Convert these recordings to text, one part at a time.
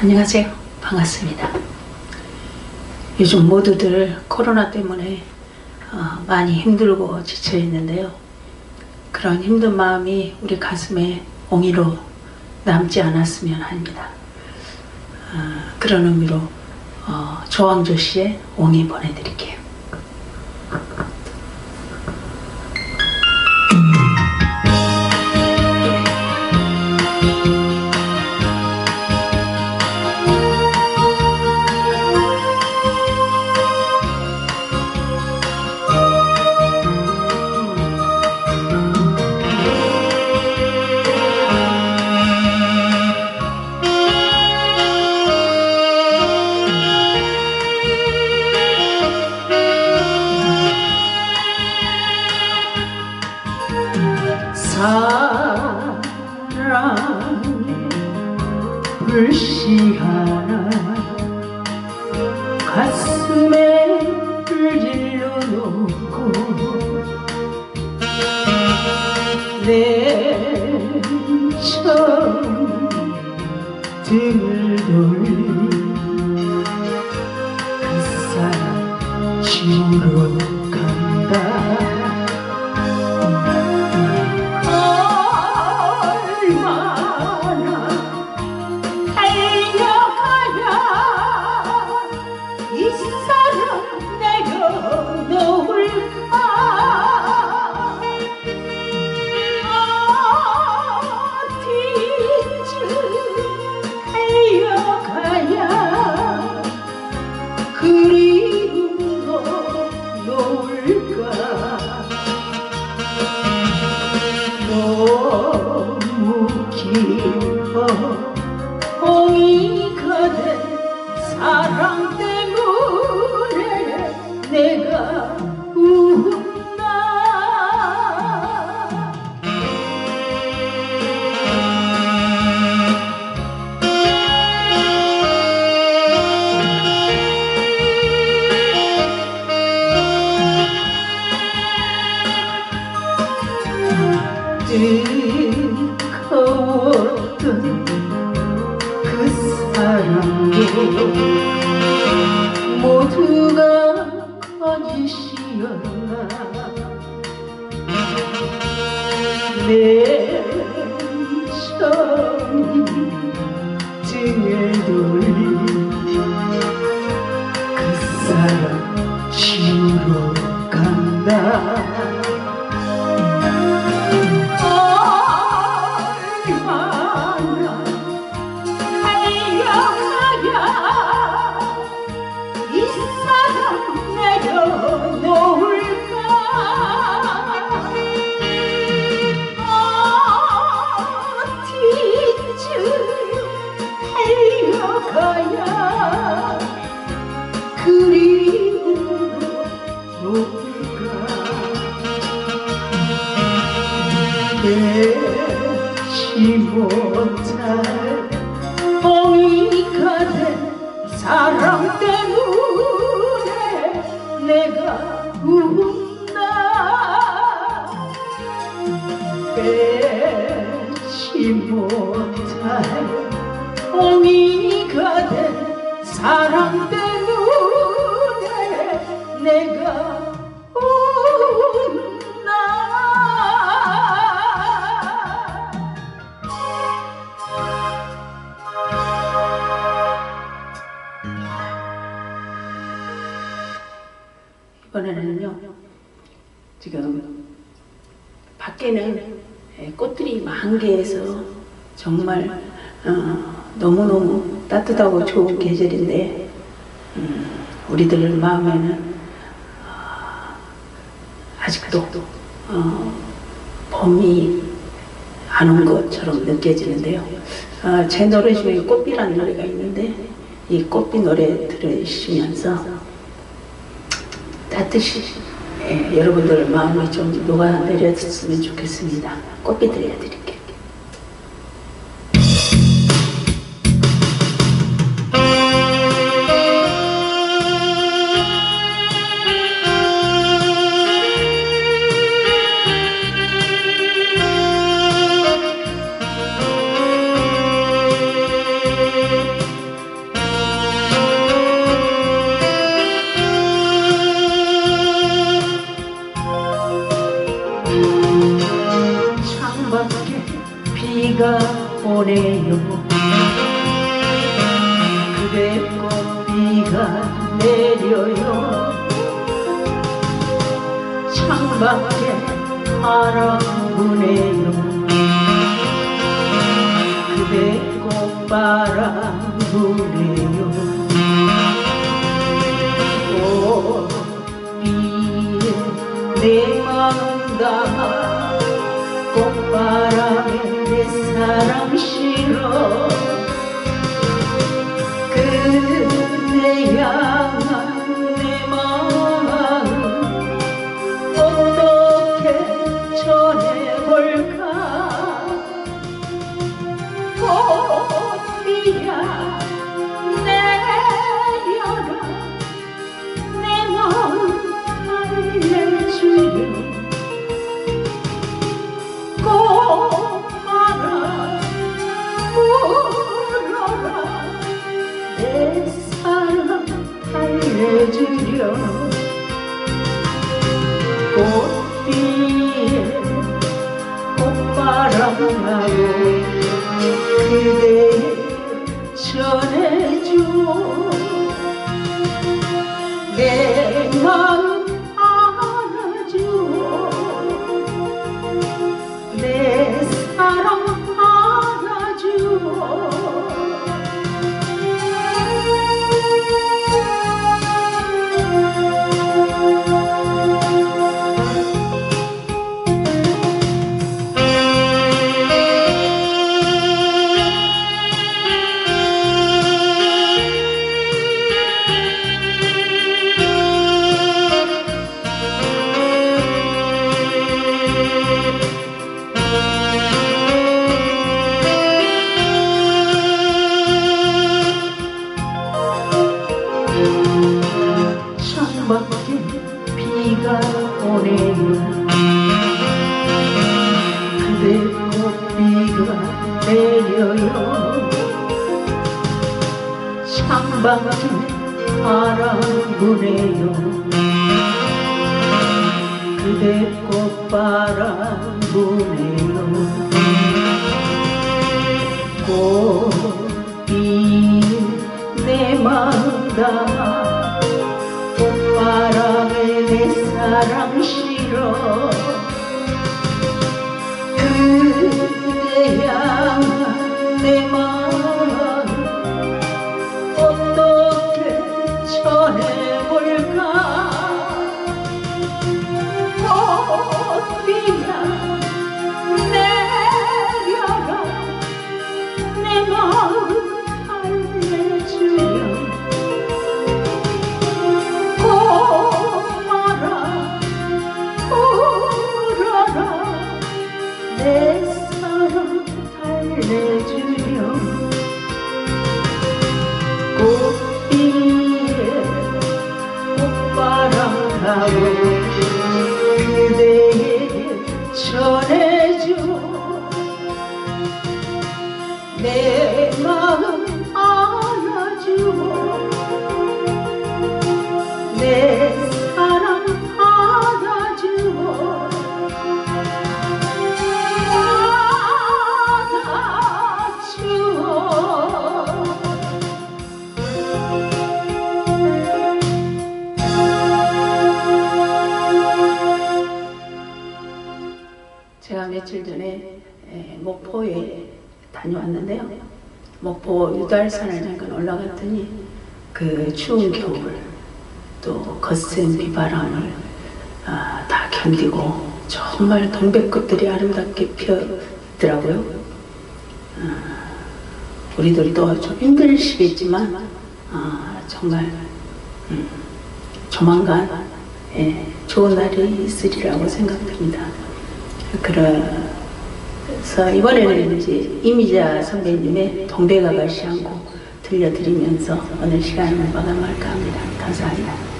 안녕하세요. 반갑습니다. 요즘 모두들 코로나 때문에 어, 많이 힘들고 지쳐 있는데요. 그런 힘든 마음이 우리 가슴에 옹이로 남지 않았으면 합니다. 어, 그런 의미로 어, 조항조 씨의 옹이 보내드릴게요. 등 사랑 때문에 내가 운다. 뜨거웠 모두가 거짓이었나? 내 처음 등을 돌린 그 사랑 내지 못할 엉이가 된 사랑 때문에 내가 운다 이번에는요 지금 밖에는 예, 꽃들이 만개해서 정말 어, 너무너무 따뜻하고 좋은 계절인데 음, 우리들 마음에는 어, 아직도 어, 봄이 안 온 것처럼 느껴지는데요. 어, 제 노래 중에 꽃비라는 노래가 있는데 이 꽃비 노래 들으시면서 따뜻이 예, 여러분들 마음에 좀 녹아내렸으면 좋겠습니다. 꽃비 들려드 보내요. 그대 꽃비가 내려요. 창밖에 바람부네요. 그대 꽃바람 부네요. 꽃비에 내 마음 담아 꽃바람이 사랑 실어 꽃바람하고 그대 전 그대 꽃바람 부네요 꽃비 내 마음 담아 꽃바람에 내 사랑 실어 내 사랑 달래주려 꽃비에 꽃바람하고 그대에게 전해줘 내 마음 안아주고 내 왔는데요. 목포 유달산을 잠깐 올라갔더니 그 추운 겨울 또 거센 비바람을 아, 다 견디고 정말 동백꽃들이 아름답게 피었더라고요. 아, 우리들도 좀 힘드시겠지만 아, 정말 음, 조만간 예, 좋은 날이 있으리라고 생각됩니다. 그 래서 이번에는 이제 이미자 선배님의 동백아가씨 한곡 들려드리면서 오늘 시간을 마감할까 합니다. 감사합니다.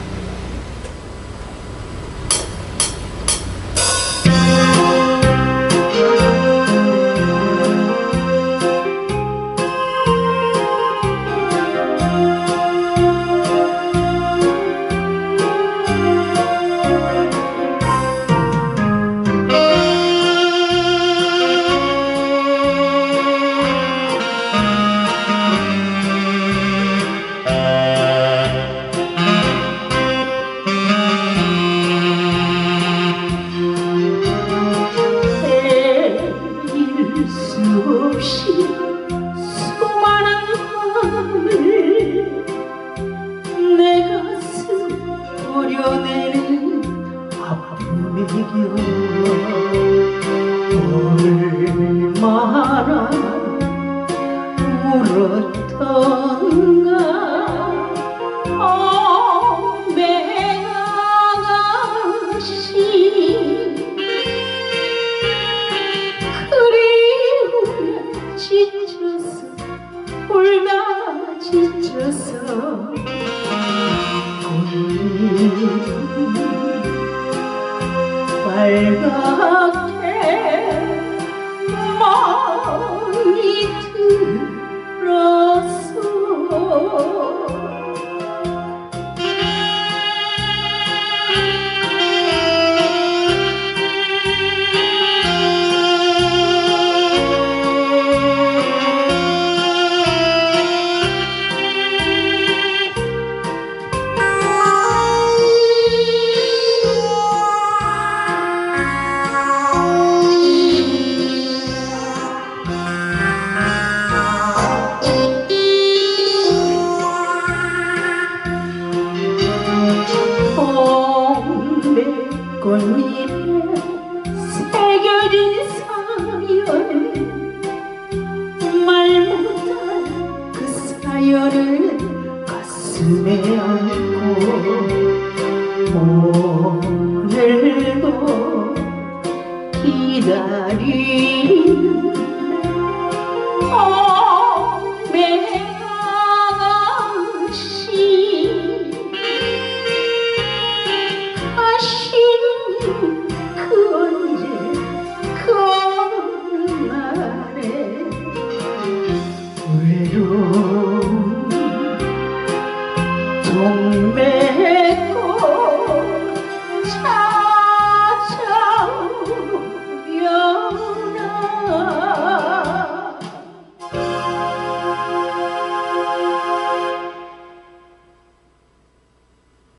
가슴에 안고 오늘도 기다리